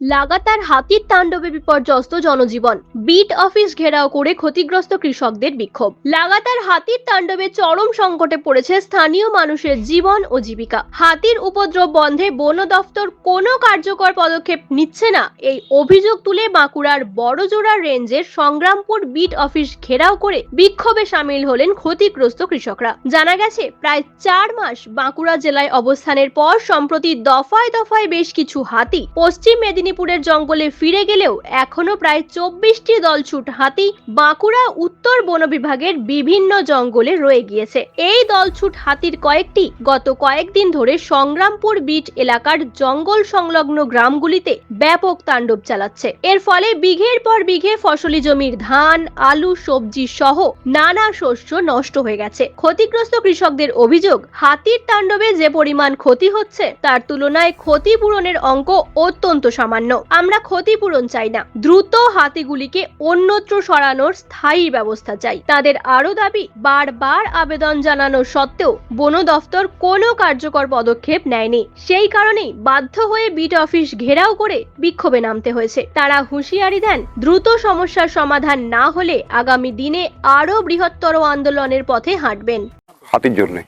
লাগাতার হাতির তাণ্ডবে বিপর্যস্ত জনজীবন। বিট অফিস ঘেরাও করে ক্ষতিগ্রস্ত কৃষকদের বিক্ষোভ। লাগাতার হাতির তাণ্ডবে চরম সংকটে পড়েছে স্থানীয় মানুষের জীবন ও জীবিকা। হাতির উপদ্রব বন্ধে বন দফতর কোনো কার্যকর পদক্ষেপ নিচ্ছে না। এই অভিযোগ তুলে বাঁকুড়ার বড়জোড়া রেঞ্জের সংগ্রামপুর বিট অফিস ঘেরাও করে বিক্ষোভে সামিল হলেন ক্ষতিগ্রস্ত কৃষকরা। জানা গেছে, প্রায় চার মাস বাঁকুড়া জেলায় অবস্থানের পর সম্প্রতি দফায় দফায় বেশ কিছু হাতি পশ্চিম মেদিনীপুরের জঙ্গলে ফিরে গেলেও এখনও প্রায় চব্বিশটি দলছুট হাতি বাঁকুড়া উত্তর বন বিভাগের বিভিন্ন জঙ্গলে রয়ে গিয়েছে। এই দলছুট হাতির কয়েকটি গত কয়েকদিন ধরে সংগ্রামপুর বিট এলাকার জঙ্গল সংলগ্ন গ্রামগুলিতে ব্যাপক তাণ্ডব চালাচ্ছে। এর ফলে বিঘের পর বিঘে ফসলি জমির ধান, আলু, সবজি সহ নানা শস্য নষ্ট হয়ে গেছে। ক্ষতিগ্রস্ত কৃষকদের অভিযোগ, হাতির তাণ্ডবে যে পরিমাণ ক্ষতি হচ্ছে, তার তুলনায় ক্ষতিপূরণের অঙ্ক অত্যন্ত সামান্য। আমরা ক্ষতিপূরণ চাই না। দ্রুত হাতিগুলিকে অন্যত্র সরানোর স্থায়ী ব্যবস্থা চাই। তাদের আরও দাবি, বারবার আবেদন জানানো সত্ত্বেও বন দফতর কোনো কার্যকর পদক্ষেপ নেয়নি। সেই কারণেই বাধ্য হয়ে বিট অফিস ঘেরাও করে বিক্ষোভে নামতে হয়েছে। তারা হুঁশিয়ারি দেন, দ্রুত সমস্যার সমাধান না হলে আগামী দিনে আরও বৃহত্তর আন্দোলনের পথে হাঁটবেন। হাতির জন্যে।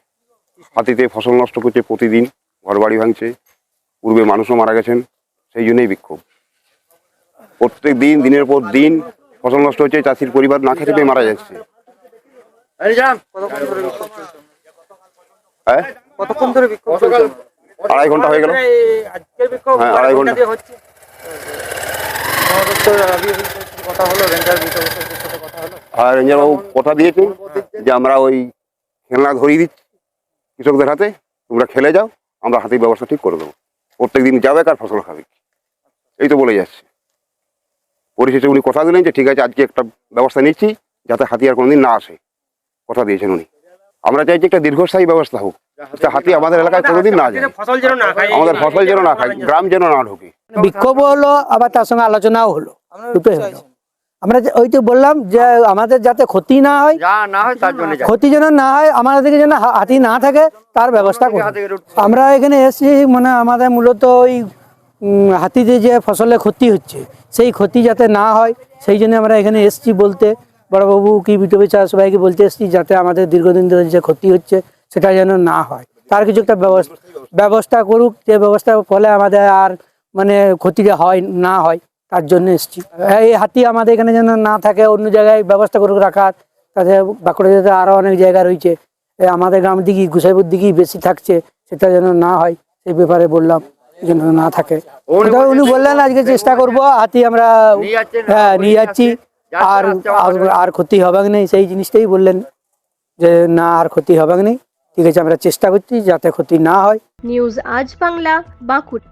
হাতিতে ফসল নষ্ট করছে প্রতিদিন ঘর বাড়ি ভাঙছে, পূর্বে মানুষও মারা গেছেন। সেই জন্যই বিক্ষোভ প্রত্যেক দিন দিনের পর দিন ফসল নষ্ট হচ্ছে চাষির পরিবার না খেতে পেয়ে মারা যাচ্ছে। হ্যাঁ? আড়াই ঘণ্টা হয়ে গেল। হ্যাঁ, আড়াই ঘণ্টা। কথা হলো রেঞ্জার সাথে কথা হলো? আর রেঞ্জারবাবু কথা দিয়েছে যে আমরা ওই খেলনা ধরিয়ে দিচ্ছি কৃষকদের হাতে তোমরা খেলে যাও আমরা হাতির ব্যবস্থা ঠিক করে দেবো। প্রত্যেক দিন যাবে কার ফসল খাবে এই তো বলে যাচ্ছে। পরিশেষে উনি কথা দিলেন যে ঠিক আছে আজকে একটা ব্যবস্থা নিচ্ছি যাতে হাতি আর কোনোদিন না আসে। কথা দিয়েছেন উনি। আমরা চাইছি একটা দীর্ঘস্থায়ী ব্যবস্থা হোক হাতি আমাদের এলাকায় কোনোদিন না যায়। ফসল যেন না খায়। আমাদের ফসল যেন না খায় গ্রাম যেন না ঢোকে। বিক্ষোভ হলো আবার তার সঙ্গে আলোচনাও হলো। আমরা ওই তো বললাম যে আমাদের যাতে ক্ষতি না হয় না হয় তার জন্য ক্ষতি যেন না হয় আমাদের যেন হা- হাতি না থাকে তার ব্যবস্থা করব আমরা এখানে এসেছি মানে আমাদের মূলত ওই হাতিতে যে ফসলের ক্ষতি হচ্ছে, সেই ক্ষতি যাতে না হয়, সেই জন্য আমরা এখানে এসেছি বলতে, বড়বাবু কি বিটবি চা সবাইকে বলতে এসেছি যাতে আমাদের দীর্ঘদিন ধরে যে ক্ষতি হচ্ছে, সেটা যেন না হয়। তার কিছু একটা ব্যবস্থা ব্যবস্থা করুক, যে ব্যবস্থার ফলে আমাদের আর মানে ক্ষতিটা হয়, না হয়, তার জন্য এসেছি। এই হাতি আমাদের এখানে যেন না থাকে, অন্য জায়গায় ব্যবস্থা করুক রাখার, তাতে বাঁকুড়া জেলাতে আরও অনেক জায়গা রয়েছে। আমাদের গ্রাম দিকেই, গুসাইপুর দিকেই বেশি থাকছে, সেটা যেন না হয়, সেই ব্যাপারে বললাম। যেন না থাকে। উনি বললেন আজকে চেষ্টা করব হাতি আমরা হ্যাঁ নিয়ে যাচ্ছি। আর আর- আর ক্ষতি হবে নেই সেই জিনিসটাই বললেন যে না আর ক্ষতি হবে নেই। ঠিক আছে আমরা চেষ্টা করছি যাতে ক্ষতি না হয়। নিউজ আজ বাংলা বাঁকুড়া।